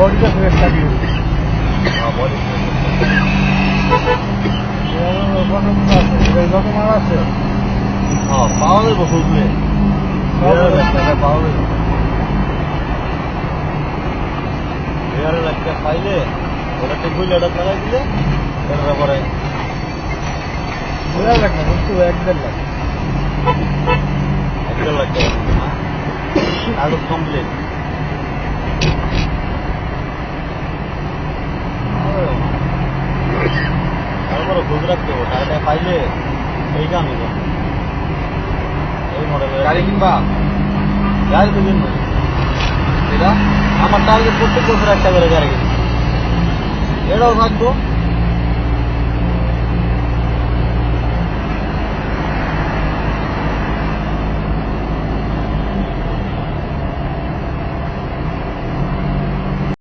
Fresh থাকে body যত মাল আছে হ্যাঁ পাওয়া যাবে খুঁজলে বিয়ারের একটা পাওয়া যাবে। বিয়ারের একটা পাইলে ওটা ঠিক হইলে ওটা চালাই দিলে এটার পরে বুঝা লাগ না কিন্তু এক দেড় লাখ। একটা লাগবে কাগজ কমপ্লিট তারপরে খোঁজ রাখতে হবে টাকাটা পাইলে এই কামই করবো এই মডেলের গাড়ি কিনবা গাড়ি তো কিনবো এটা আমার টার্গেট প্রত্যেক বছর একটা করে গাড়ি কিনবো এটাও থাকবো